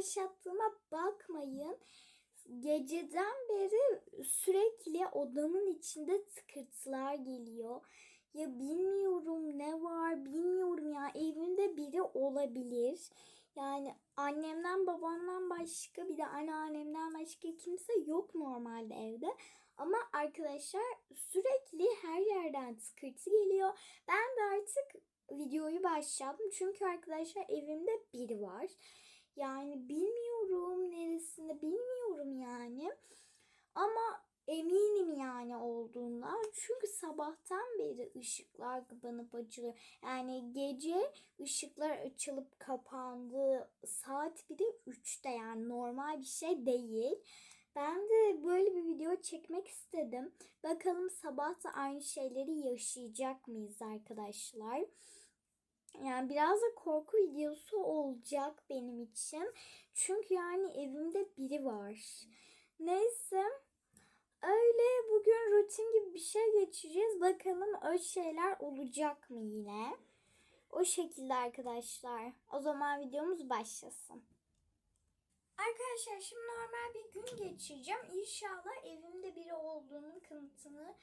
başlattığıma bakmayın. Geceden beri sürekli odamın içinde tıkırtılar geliyor. Ya bilmiyorum ne var bilmiyorum ya evimde biri olabilir. Yani annemden babamdan başka bir de anneannemden başka kimse yok normalde evde. Ama arkadaşlar sürekli her yerden tıkırtı geliyor. Ben de artık videoyu başlattım. Çünkü arkadaşlar evimde biri var. Yani bilmiyorum neresinde bilmiyorum yani. Ama eminim yani olduğundan. Çünkü sabahtan beri ışıklar kapanıp açılıyor. Yani gece ışıklar açılıp kapandı. Saat bir de 3'te yani normal bir şey değil. Ben de böyle bir video çekmek istedim. Bakalım sabah da aynı şeyleri yaşayacak mıyız arkadaşlar? Yani biraz da korku videosu olacak benim için. Çünkü yani evimde biri var. Neyse. Öyle bugün rutin gibi bir şey geçeceğiz. Bakalım öyle şeyler olacak mı yine? O şekilde arkadaşlar. O zaman videomuz başlasın. Arkadaşlar şimdi normal bir gün geçireceğim. İnşallah evimde biri olduğunun kanıtını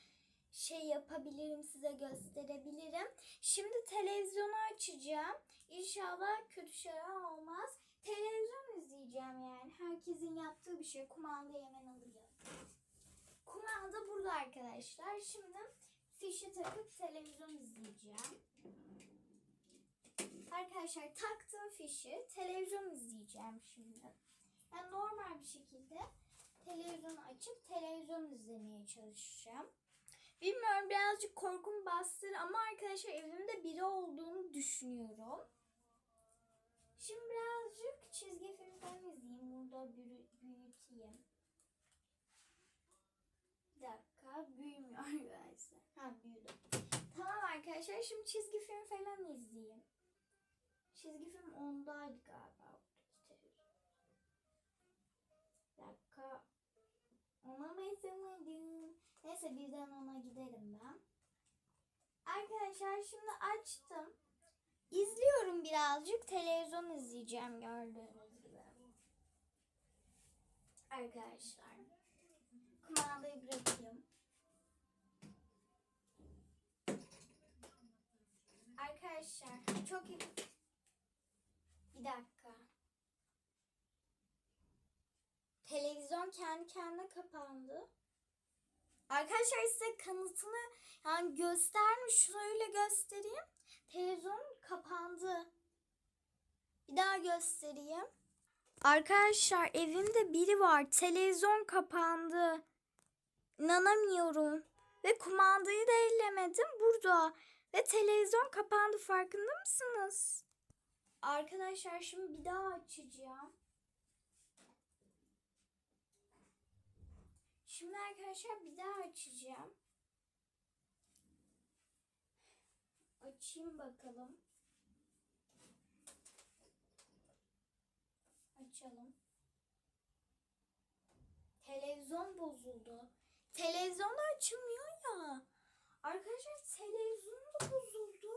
şey yapabilirim size gösterebilirim. Şimdi televizyonu açacağım. İnşallah kötü şeyler olmaz. Televizyon izleyeceğim yani. Herkesin yaptığı bir şey. Kumandayı hemen alayım. Kumanda burada arkadaşlar. Şimdi fişi takıp televizyon izleyeceğim. Arkadaşlar taktım fişi. Televizyon izleyeceğim şimdi. Yani normal bir şekilde televizyonu açıp televizyon izlemeye çalışacağım. Bilmiyorum birazcık korkum bastır ama arkadaşlar evimde biri olduğunu düşünüyorum. Şimdi birazcık çizgi film falan izleyeyim. Burada büyü- büyüteyim. Bir dakika büyümüyor arkadaşlar. Ha büyüdü. Tamam arkadaşlar şimdi çizgi film falan izleyeyim. Çizgi film ondaydı galiba Neyse birden ona giderim ben. Arkadaşlar şimdi açtım. İzliyorum birazcık. Televizyon izleyeceğim gördüğünüz gibi. Arkadaşlar. Kumandayı bırakayım. Arkadaşlar çok iyi. Bir dakika. Televizyon kendi kendine kapandı. Arkadaşlar size kanıtını yani göstermiş şöyle göstereyim. Televizyon kapandı. Bir daha göstereyim. Arkadaşlar evimde biri var. Televizyon kapandı. İnanamıyorum. Ve kumandayı da ellemedim burada. Ve televizyon kapandı farkında mısınız? Arkadaşlar şimdi bir daha açacağım. Şimdi arkadaşlar bir daha açacağım. Açayım bakalım. Açalım. Televizyon bozuldu. Televizyon açılmıyor ya. Arkadaşlar televizyon da bozuldu.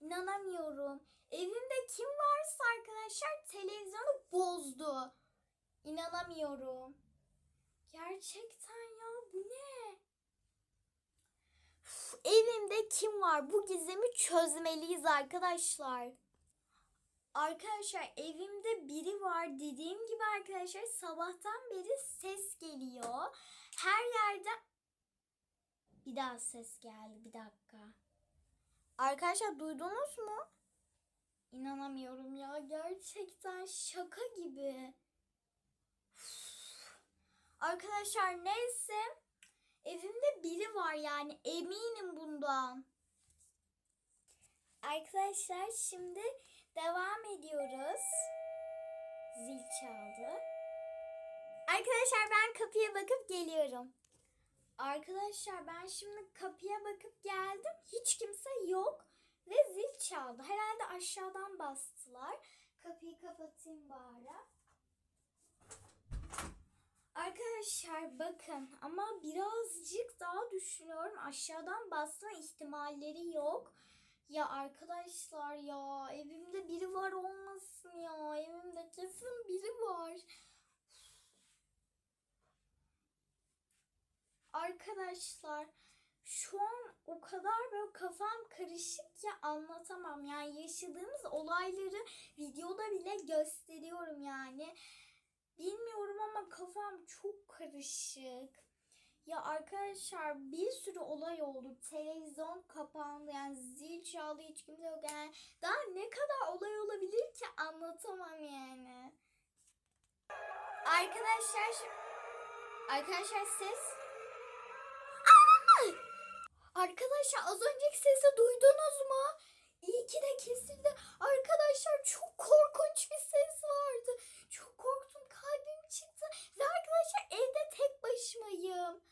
İnanamıyorum. Evimde kim varsa arkadaşlar televizyonu bozdu. İnanamıyorum. Gerçekten ya bu ne? Uf, evimde kim var? Bu gizemi çözmeliyiz arkadaşlar. Arkadaşlar evimde biri var. Dediğim gibi arkadaşlar sabahtan beri ses geliyor. Her yerden bir daha ses geldi. Bir dakika. Arkadaşlar duydunuz mu? İnanamıyorum ya. Gerçekten şaka gibi. Arkadaşlar neyse evimde biri var yani eminim bundan. Arkadaşlar şimdi devam ediyoruz. Zil çaldı. Arkadaşlar ben kapıya bakıp geliyorum. Arkadaşlar ben şimdi kapıya bakıp geldim. Hiç kimse yok ve zil çaldı. Herhalde aşağıdan bastılar. Kapıyı kapatayım bari. Arkadaşlar bakın ama birazcık daha düşünüyorum. Aşağıdan basma ihtimalleri yok. Ya arkadaşlar ya evimde biri var olmasın ya. Evimde Kesin biri var. Arkadaşlar şu an o kadar böyle kafam karışık ki anlatamam. Yani yaşadığımız olayları videoda bile gösteriyorum yani. Bilmiyorum ama kafam çok karışık. Ya arkadaşlar bir sürü olay oldu. Televizyon kapandı yani zil çaldı hiç kimse yok yani. Daha ne kadar olay olabilir ki anlatamam yani. Arkadaşlar Arkadaşlar ses! Arkadaşlar az önceki sesi duydunuz mu? İyi ki de kesildi. Arkadaşlar çok korkunç bir ses vardı. Çok korktum kalbim çıktı. Ve arkadaşlar evde tek başımayım.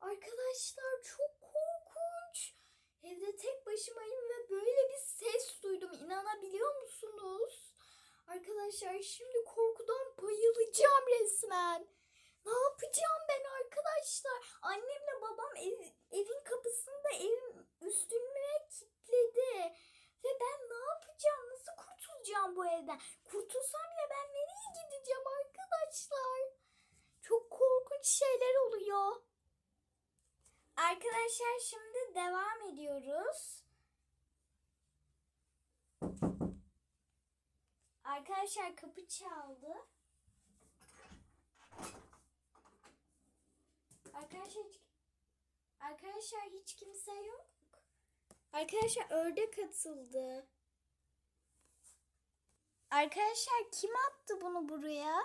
Arkadaşlar çok korkunç. Evde tek başımayım ve böyle bir ses duydum. İnanabiliyor musunuz? Arkadaşlar şimdi korkudan resmen. Ne yapacağım ben arkadaşlar? Annemle babam ev- evin kapısını da evin üstüne kilitledi. Ve ben ne yapacağım? Nasıl kurtulacağım bu evden? Kurtulsam bile ben nereye gideceğim arkadaşlar? Çok korkunç şeyler oluyor. Arkadaşlar şimdi devam ediyoruz. Arkadaşlar kapı çaldı. Arkadaşlar hiç, arkadaşlar hiç kimse yok. Arkadaşlar ördek atıldı. Arkadaşlar kim attı bunu buraya?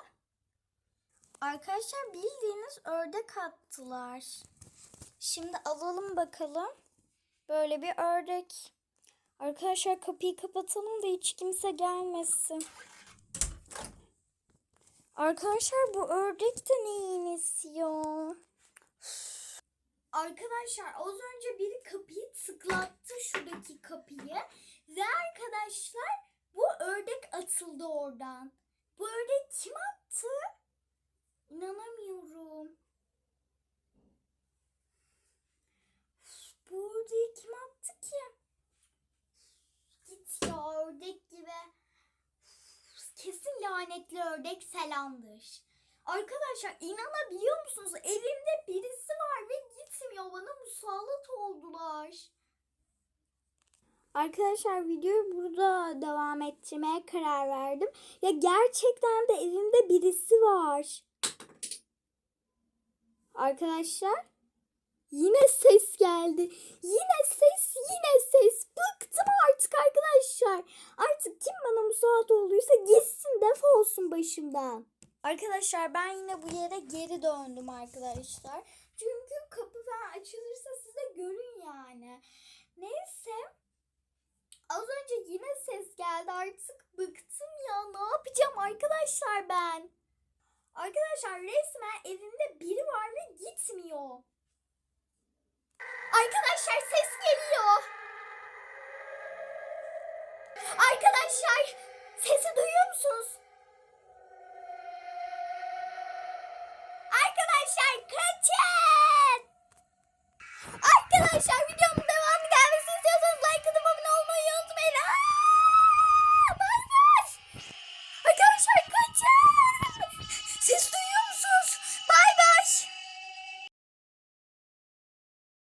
Arkadaşlar bildiğiniz ördek attılar. Şimdi alalım bakalım. Böyle bir ördek. Arkadaşlar kapıyı kapatalım da hiç kimse gelmesin. Arkadaşlar bu ördek de neyin istiyor? Arkadaşlar az önce biri kapıyı tıklattı şuradaki kapıyı. Ve arkadaşlar bu ördek atıldı oradan. Bu ördek kim attı? İnanamıyorum. Bu ördeği kim attı ki? Git ya. Kesin lanetli ördek selamdır. Arkadaşlar inanabiliyor musunuz? Evimde birisi var ve gitmiyor. Bana musallat oldular. Arkadaşlar videoyu burada devam ettirmeye karar verdim. Ya gerçekten de evimde birisi var. Arkadaşlar yine ses geldi. Yine ses, yine ses. Bıktım artık arkadaşlar. Artık kim bana musallat olduysa gitsin defolsun başımdan. Arkadaşlar ben yine bu yere geri döndüm arkadaşlar. Çünkü kapı falan açılırsa size görün yani. Neyse. Az önce yine ses geldi artık bıktım ya. Ne yapacağım arkadaşlar ben? Arkadaşlar resmen evimde biri var ve gitmiyor. Arkadaşlar ses geliyor. Arkadaşlar sesi duyuyor musunuz? Arkadaşlar kaçın. Arkadaşlar video